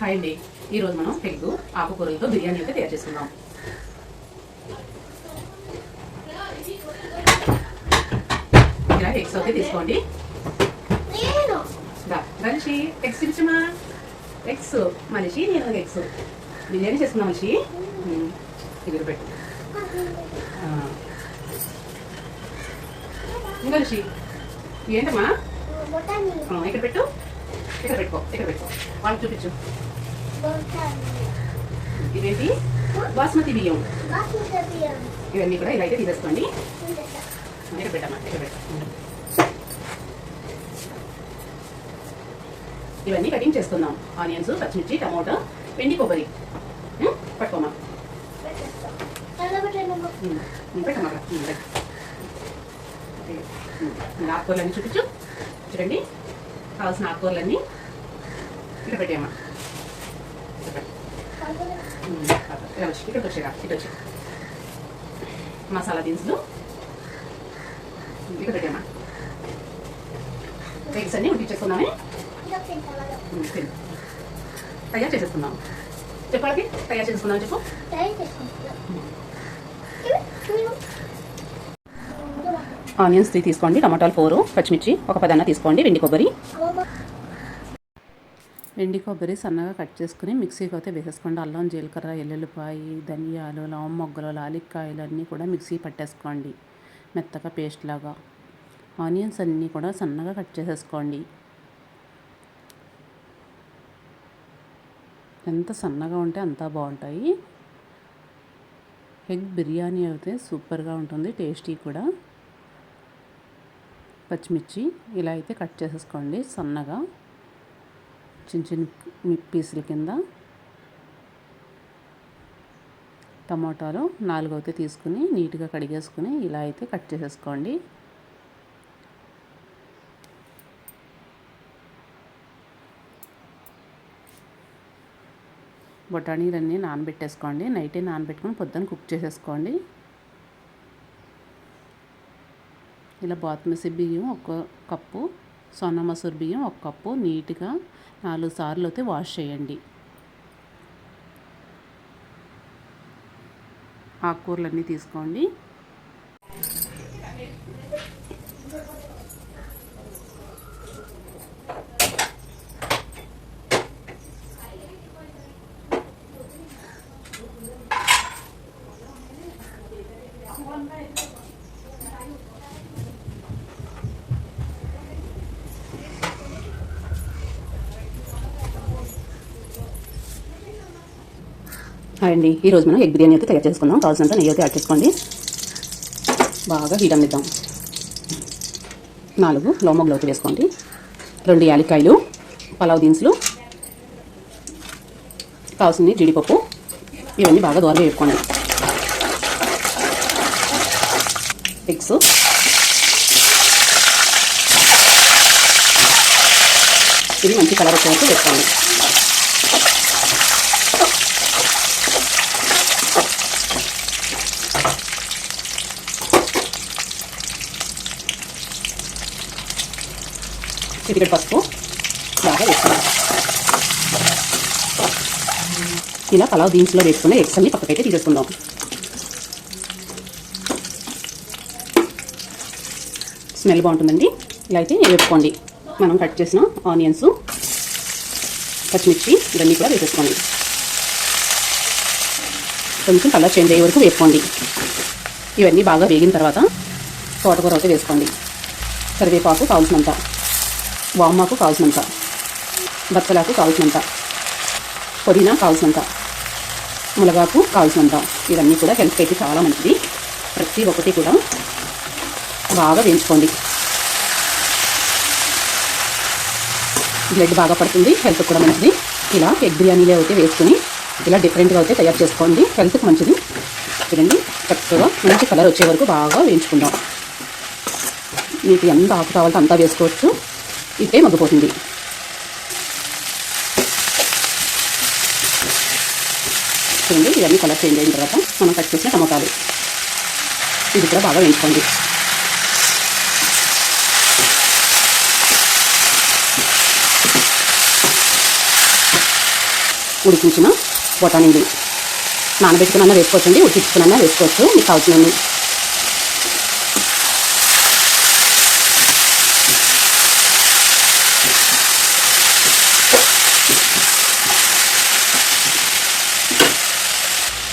Hi అండి ఈరోజు మనం పెరుగు ఆకుకూరలతో బిర్యానీ అయితే తయారు చేసుకుందాం. ఇలా ఎగ్స్ అయితే తీసుకోండి. మనిషి ఎగ్స్ ఇచ్చమా ఎగ్స్ మనిషి నేను ఎగ్స్. బిర్యానీ చేసుకుందాం మనిషి. ఉమ్, ఇక్కడ పెట్టు. మనిషి. ఏంటమ్మా ఇక్కడ పెట్టు. ఇక్కడ పెట్టుకో ఇక్కడ పెట్టుకో వాళ్ళకి చూపించు ఇవేంటి బాస్మతి బియ్యం. ఇవన్నీ కూడా ఇలా అయితే తీసేసుకోండి. ఉంచేసా. ఇక్కడ పెట్టమ్మా ఇక్కడ పెట్టు ఇవన్నీ కటింగ్ చేసుకుందాం ఆనియన్స్ పచ్చిమిర్చి టమోటా వెండి కొబ్బరి. ఉం? పట్టుకోమా పెట్టేస్తా. పెట్టమ్మా ఆకుకూరలన్నీ చూపించు. చూడండి. కావాల్సిన ఆకుకూరలన్నీ ఇక్కడ పెట్టేయమ్మా. ఇక్కడ వచ్చి ఇక్కడ వచ్చి మసాలా దినుసులు ఇక్కడ పెట్టేయమ్మా. ఎగ్స్ అన్నీ ఉడికించేసుకుందామే తయారు చేసేసుకుందాం. చెప్పాలకి తయారు చేసుకున్నాం చెప్పు. ఆనియన్స్ తీసుకోండి టమాటాలు ఫోరు పచ్చిమిర్చి ఒక పదన్న తీసుకోండి వెండి కొబ్బరి. ఎండి కొబ్బరి సన్నగా కట్ చేసుకుని మిక్సీకి అయితే వేసేసుకోండి. అల్లం జీలకర్ర ఎల్లుల్లిపాయి ధనియాలు లవం మొగ్గలు లాలిక్కాయలు అన్నీ కూడా మిక్సీ పట్టేసుకోండి. మెత్తగా పేస్ట్ లాగా. ఆనియన్స్ అన్నీ కూడా సన్నగా కట్ చేసేసుకోండి. ఎంత సన్నగా ఉంటే అంత బాగుంటాయి. ఎగ్ బిర్యానీ అయితే సూపర్గా ఉంటుంది టేస్టీ కూడా. పచ్చిమిర్చి ఇలా అయితే కట్ చేసేసుకోండి సన్నగా. చిన్న చిన్న పీసుల కింద టమాటాలు నాలుగు అయితే తీసుకుని నీట్గా కడిగేసుకుని ఇలా అయితే కట్ చేసేసుకోండి. బొటానీలన్నీ నానబెట్టేసుకోండి. నైటే నానబెట్టుకొని పొద్దున్న కుక్ చేసేసుకోండి. ఇలా బాత్మసి బియ్యం ఒక కప్పు సొన్న మసూర్ బియ్యం ఒక కప్పు నీట్గా నాలుగు సార్లు అయితే వాష్ చేయండి. ఆకుకూరలన్నీ తీసుకోండి. అండి. ఈరోజు మనం ఎగ్ బిర్యానీ అయితే తయారు చేసుకుందాం. కావాల్సినంత నెయ్యి అయితే యాడ్ చేసుకోండి. బాగా హీట్ అందిద్దాం నాలుగు లోమగ్లు అయితే వేసుకోండి. రెండు యాలక్కాయలు పలావ్ దినుసులు కావాల్సింది జీడిపప్పు. ఇవన్నీ బాగా దూరంగా వేసుకోండి ఎగ్స్. ఇది మంచి కలర్ వచ్చే వేసుకోండి. చిటికెడు పసుపు బాగా వేసుకున్నాం ఇలా పలావ్ బీన్స్లో వేసుకున్న ఎగ్స్ అన్ని పక్కకైతే తీసేసుకుందాం. స్మెల్ బాగుంటుందండి. ఇలా అయితే వేపుకోండి. మనం కట్ చేసిన ఆనియన్స్ పచ్చిమిర్చి ఇవన్నీ కూడా వేసేసుకోండి. కొంచెం కలర్ చేంజ్ అయ్యే వరకు వేపుకోండి. ఇవన్నీ బాగా వేగిన తర్వాత తోటకూర అయితే వేసుకోండి. కరివేపాకు కావాల్సినంత. వామాకు కావాల్సినంత బచ్చలాకు కావాల్సినంత పుదీనా కావాల్సినంత మునగాకు కావాల్సినంత ఇవన్నీ కూడా హెల్త్కి అయితే చాలా మంచిది. ప్రతి ఒక్కటి కూడా బాగా వేయించుకోండి. బ్లడ్ బాగా పడుతుంది హెల్త్ కూడా మంచిది. ఇలా ఎగ్ బిర్యానీలో అయితే వేసుకుని ఇలా డిఫరెంట్గా అయితే తయారు చేసుకోండి. హెల్త్కి మంచిది. చూడండి చక్కగా మంచి కలర్ వచ్చే వరకు బాగా వేయించుకుందాం. మీకు ఎంత ఆకు కావాలంటే అంతా వేసుకోవచ్చు. ఇదే మగ్గిపోతుంది. చూడండి ఇవన్నీ కలర్ చేంజ్ అయిన తర్వాత మనం కట్ చేసిన టమాటాలు. ఇది కూడా బాగా వేయించుకోండి. ఉడికించిన బొటానీలు. నానబెట్టుకున్నా వేసుకోవచ్చండి ఉడికించుకున్నా వేసుకోవచ్చు మీకు కావాల్సినవి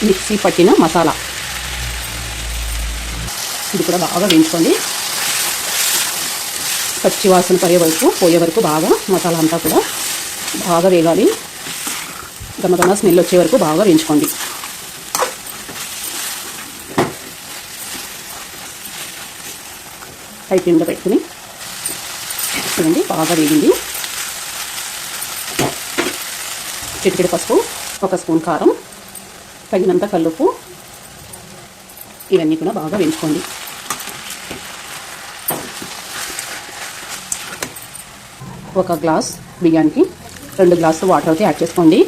మిక్సీ పట్టిన మసాలా. ఇది కూడా బాగా వేయించుకోండి. పచ్చి వాసన పడే వరకు పోయే వరకు బాగా మసాలా అంతా కూడా బాగా వేగాలి. గమగమ స్మెల్ వచ్చే వరకు బాగా వేయించుకోండి. హై ఫ్లేమ్లో పెట్టుకుని చూడండి బాగా వేగింది. చిటికెడు పసుపు ఒక స్పూన్ కారం తగినంత కల్లుపు ఇవన్నీ కూడా బాగా వేయించుకోండి. ఒక గ్లాస్ బియ్యానికి రెండు గ్లాసులు వాటర్ అయితే యాడ్ చేసుకోండి.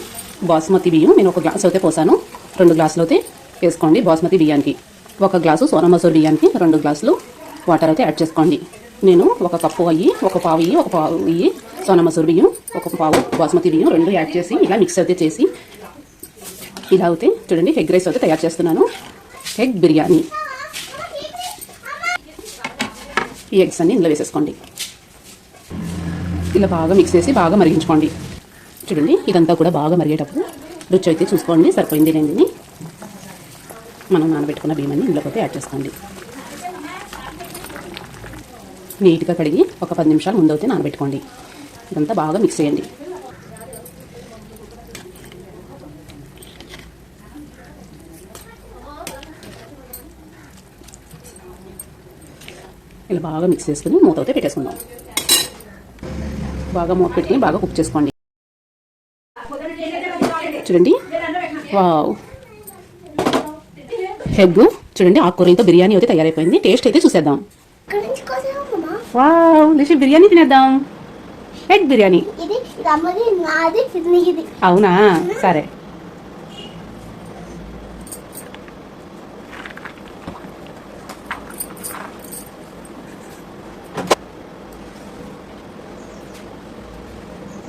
బాస్మతి బియ్యం నేను ఒక గ్లాస్ అయితే పోసాను. రెండు గ్లాసులు అయితే వేసుకోండి బాస్మతి బియ్యానికి. ఒక గ్లాసు సోనా మసూర్ బియ్యానికి రెండు గ్లాసులు వాటర్ అయితే యాడ్ చేసుకోండి. నేను ఒక కప్పు అయ్యి ఒక పావు అయ్యి ఒక పావు అయ్యి సోనా మసూర్ బియ్యం ఒక పావు బాస్మతి బియ్యం రెండు యాడ్ చేసి ఇలా మిక్స్ అయితే చేసి ఇలా అయితే చూడండి ఎగ్ రైస్ అయితే తయారు చేస్తున్నాను. ఎగ్ బిర్యానీ. ఈ ఎగ్స్ అన్ని ఇందులో వేసేసుకోండి. ఇలా బాగా మిక్స్ చేసి బాగా మరిగించుకోండి. చూడండి ఇదంతా కూడా బాగా మరిగేటప్పుడు రుచి అయితే చూసుకోండి సరిపోయింది లేనిది మనం నానబెట్టుకున్న బియ్యాన్ని ఇందులోకి యాడ్ చేసుకోండి. నీట్గా కడిగి ఒక పది నిమిషాలు ముందు అయితే నానబెట్టుకోండి. ఇదంతా బాగా మిక్స్ చేయండి. ఇలా బాగా మిక్స్ చేసుకుని మూత అయితే పెట్టేసుకుందాం. బాగా మూత పెట్టుకుని బాగా కుక్ చేసుకోండి. చూడండి. వావ్. హెగ్ చూడండి ఆకుకూరలతో బిర్యానీ అయితే తయారైపోయింది. టేస్ట్ అయితే చూసేద్దాం. వావ్. లిషి బిర్యానీ తినేద్దాం. ఎగ్ బిర్యానీ. అవునా? సరే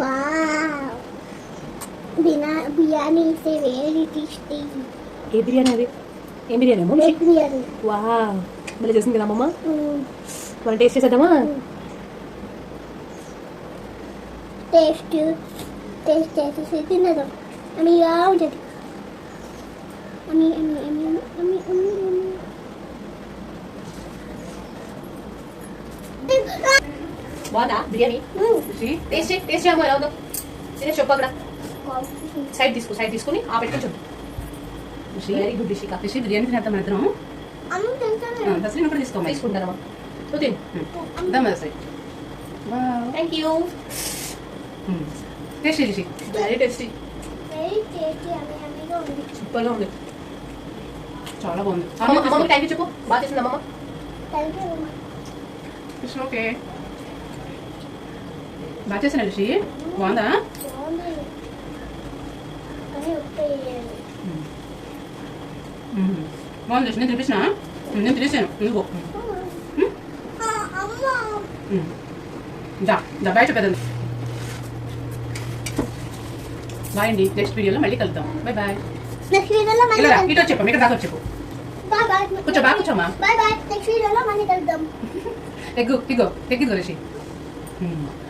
wow Bina biryani is very tasty ఏ బిర్యానీ అది? ఏం బిర్యానీ? అమ్మ బిర్యానీ. వా మళ్ళీ చేసింది కదా అమ్మమ్మ. మనం టేస్ట్ చేసేద్దామా? టేస్ట్ టేస్ట్ చేసేసి తినదాం అమ్మీగా ఉంటుంది అమ్మి అమ్మి అమ్మి అమ్మి బాగుందా బిర్యానీ? టేస్ట్ టేస్ట్ చేయమ్మా ఎలా ఉందో. తినేసి చెప్పు అక్కడ. సైడ్ తీసుకో సైడ్ తీసుకుని ఆ పెట్టుకొని చెప్పు. వెరీ గుడ్ డిషిక లిషి బిర్యానీ తినేద్దాం ఇద్దరం అమ్మ తింటాను. దసరి కూడా తీసుకోమా తీసుకుంటారమ్మా నువ్వు తిను. Dum దసరి thank you taste Lishi very tasty very tasty అమ్మి అమ్మిగా ఉంది సూపర్గా ఉంది. చాలా బాగుంది. అమ్మ థ్యాంక్ యూ చెప్పు. బాగా చేసింది అమ్మమ్మ. థ్యాంక్ యూ అమ్మ. కృష్ణ ఓకే. బాగా చేసిన లిషి బాగుందా? బాగుంది నేను తినిపించిన నేను తినేసాను నువ్వు దా దా బయట పెద్ద బాయ్ అండి నెక్స్ట్ వీడియోలో మళ్ళీ కలుద్దాం. బాయ్ బాయ్ నెక్స్ట్ వీడియోలో మళ్ళీ ఇలా రా, ఇటు చెప్పు ఇక్కడ దాకా చెప్పు బాయ్ బాయ్ కూర్చో బాగా కూర్చోమా బాయ్ బాయ్ నెక్స్ట్ వీడియోలో మళ్ళీ కలుద్దాం. ఎగ్గు ఇగో ఎగ్గు రిషి